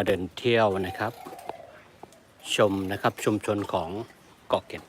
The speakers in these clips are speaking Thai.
มาเดินเที่ยวนะครับ ชมนะครับชุมชนของเกาะเกร็ด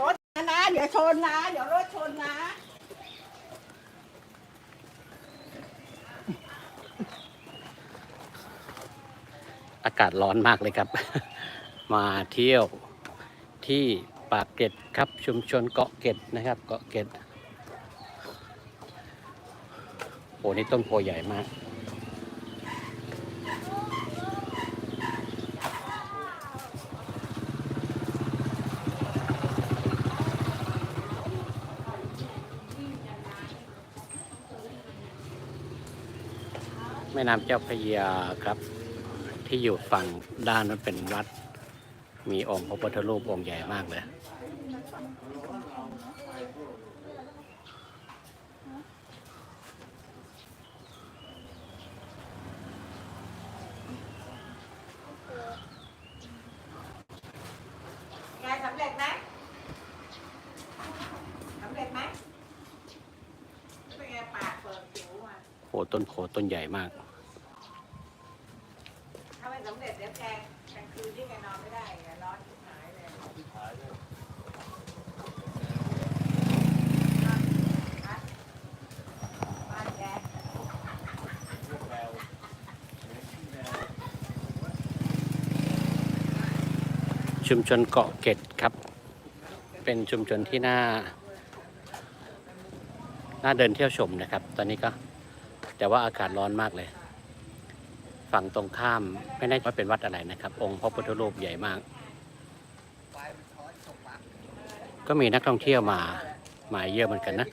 รถนะเดี๋ยวชนนะเดี๋ยวรถชนนะอากาศร้อนมากเลยครับ มาเที่ยว ที่ปากเกร็ดครับชุมชนเกาะเกร็ดนะครับ เกาะเกร็ดโอ้นี่ต้นโพใหญ่มากแม่น้ำเจ้าพระยาครับ ที่อยู่ฝั่งด้านนั้นเป็นวัด มีองค์พระพุทธรูปองค์ใหญ่มากเลยยายสำเร็จไหมสำเร็จไหมเป็นไงปากเปิดผิวมาโอ้ต้นโพต้นใหญ่มาก ถ้าไม่สำเร็จเดี๋ยวแกกลางคืนที่แกนอนไม่ได้ไงร้อนชิบหายเลยบ้านแก ชุมชนเกาะเกร็ดครับ เป็นชุมชนที่น่า น่าเดินเที่ยวชมนะครับ ตอนนี้ก็ แต่ว่าอากาศร้อนมากเลย ฝั่งตรงข้ามไม่แน่ว่าเป็นวัดอะไรนะครับ องค์พระพุทธรูปใหญ่มาก ก็มีนักท่องเที่ยวมา มาเยอะเหมือนกันนะ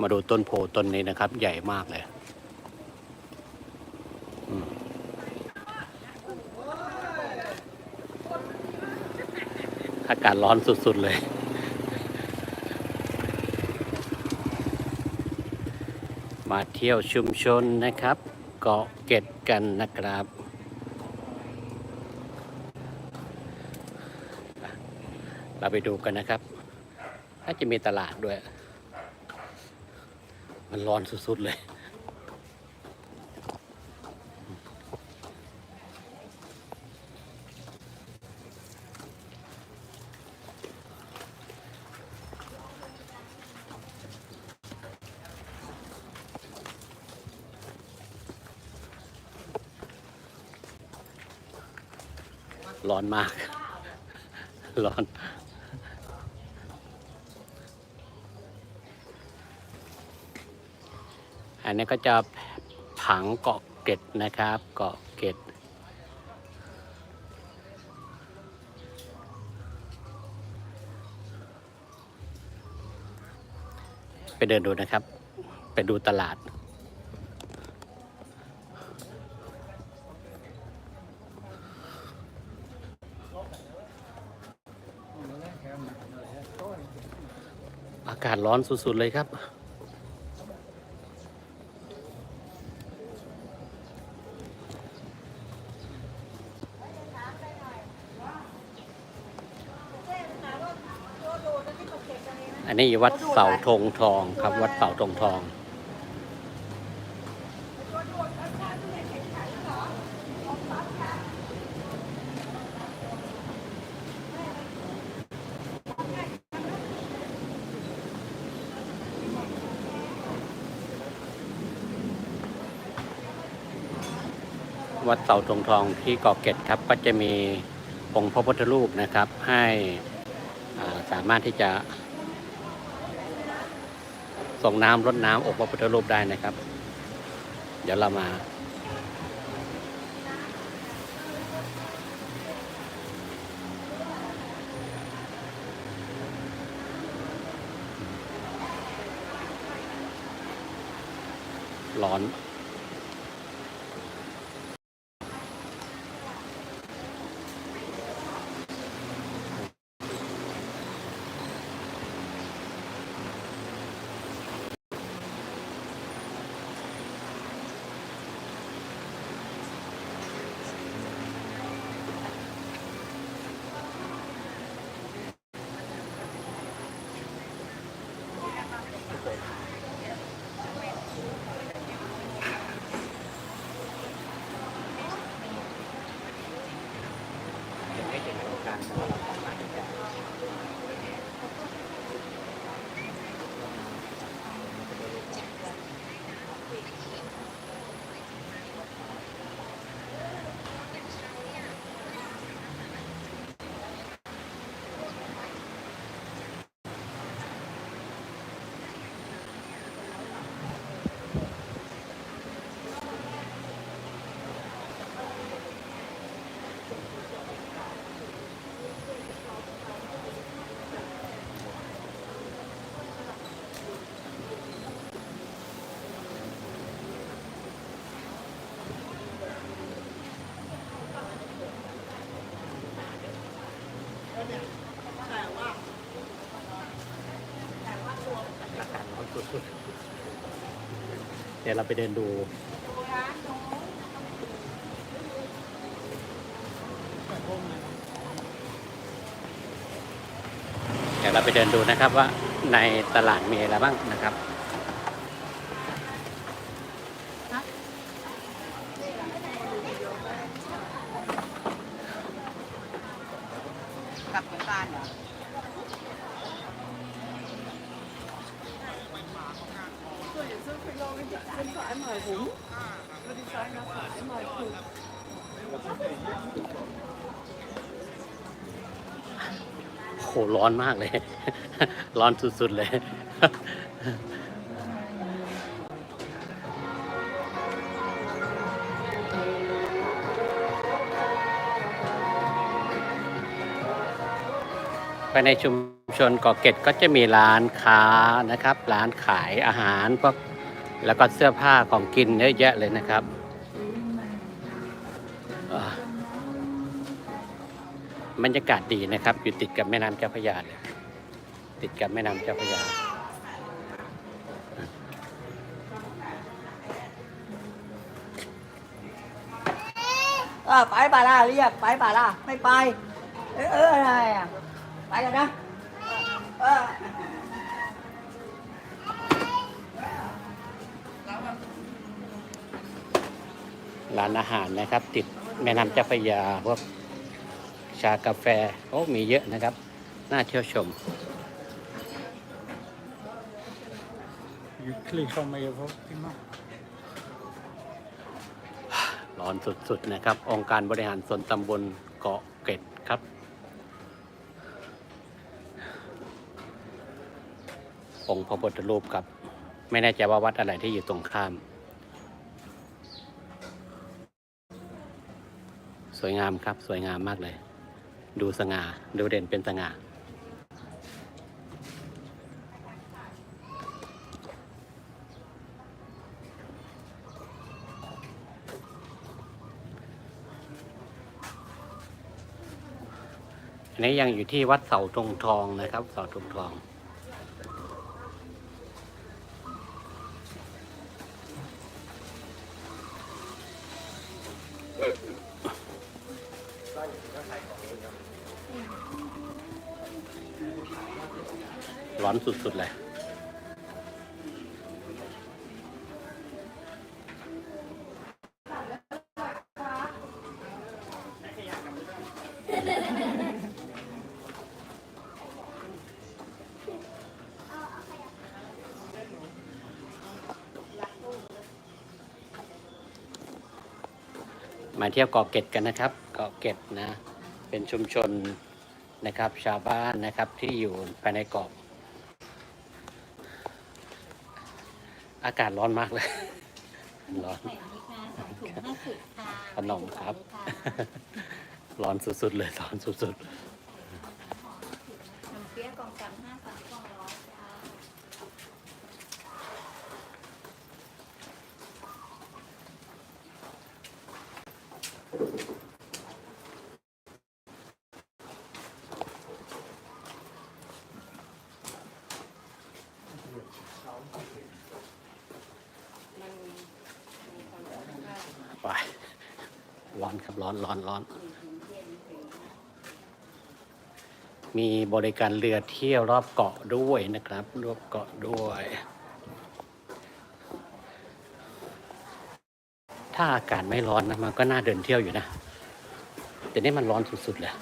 มาดูต้นโพต้นนี้นะครับ ใหญ่มากเลย อากาศร้อนสุด ๆ เลย มาเที่ยวชุมชนนะครับ เกาะเก็ดกันนะครับ เราไปดูกันนะครับน่าจะมีตลาดด้วย มันร้อนสุด ๆ เลย ร้อนมาก ร้อน อันนี้ก็จะผังเกาะเกร็ดนะครับ เกาะเกร็ดไปเดินดูนะครับ ไปดูตลาดากาศร้อนสุด ๆ เลยครับ อันนี้วัดเสาธงทองครับ วัดเสาธงทอง วัดเสาธงทองที่เกาะเกร็ดครับ ก็จะมีองค์พระพุทธรูปนะครับ ให้สามารถที่จะ ส่งน้ำรดน้ำองค์พระพุทธรูปได้นะครับ เดี๋ยวเรามาร้อน เดี๋ยวเราไปเดินดู เดี๋ยวเราไปเดินดูนะครับว่าในตลาดมีอะไรบ้างนะครับกับบ้านเหรอ โหร้อนมากเลย ร้อนสุดๆเลย ภายในชุมชนเกาะเกร็ดก็จะมีร้านค้านะครับ ร้านขายอาหารพวก แล้วก็เสื้อผ้าของกินเยอะแยะเลยนะครับอ่าบรรยากาศดีนะครับ อยู่ติดกับแม่น้ำเจ้าพระยาเลยติดกับแม่น้ำเจ้าพระยาเออไปป่าล่ะเรียกไปป่าล่ะไม่ไป เออเอออะไรอะไปกันนะเออ ร้านอาหารนะครับ ติดแม่น้ำเจ้าพระยาพวกชากาแฟโอ้มีเยอะนะครับ น่าเที่ยวชม Lycklig som är på timmar. ร้อนสุดๆนะครับ องค์การบริหารส่วนตำบลเกาะเกร็ดครับ องค์พระพุทธรูปครับ ไม่แน่ใจว่าวัดอะไรที่อยู่ตรงข้าม สวยงามครับ สวยงามมากเลย ดูสง่า ดูเด่นเป็นสง่า อันนี้ยังอยู่ที่วัดเสาธงทองนะครับ เสาธงทอง ร้อนสุด ๆ เลย มาเที่ยวเกาะเกร็ดกันนะครับเกาะเกร็ดนะเป็นชุมชนนะครับชาวบ้านนะครับที่อยู่ภายในเกาะอากาศร้อนมากเลย ร้อนใส่พริกนะสองถุงห้าสิบค่ะขนมครับ ร้อนสุดๆเลยร้อนสุดขนมเปี๊ยะกล่องสามห้าสามกล่องร้อยจ้า ๆไปร้ อนครับร้อนร้อนร้อน มีบริการเรือเที่ยวรอบเกาะด้วยนะครับรอบเกาะด้วย ถ้าอากาศไม่ร้อนนะมันก็น่าเดินเที่ยวอยู่นะ แต่นี่มันร้อนสุดๆเลย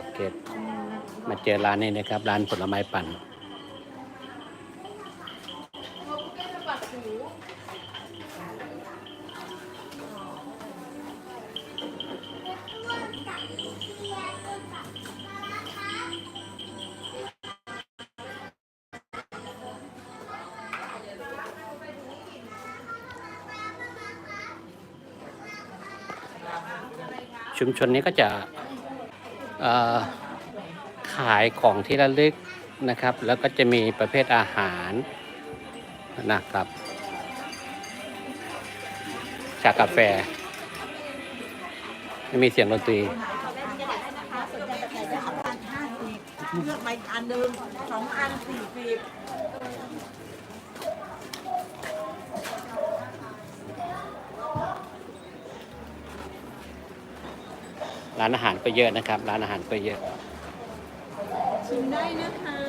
เกาะเกร็ดมาเจอร้านนี้นะครับ ร้านผลไม้ปั่น ชุมชนนี้ก็จะ ขายของที่ระลึกนะครับ แล้วก็จะมีประเภทอาหารนะครับชากาแฟมีเสียงดนตรีเลือกไปอันหนึ่งสองอันสี่สิบ ร้านอาหารก็เยอะนะครับ ร้านอาหารก็เยอะ ชิมได้นะคะ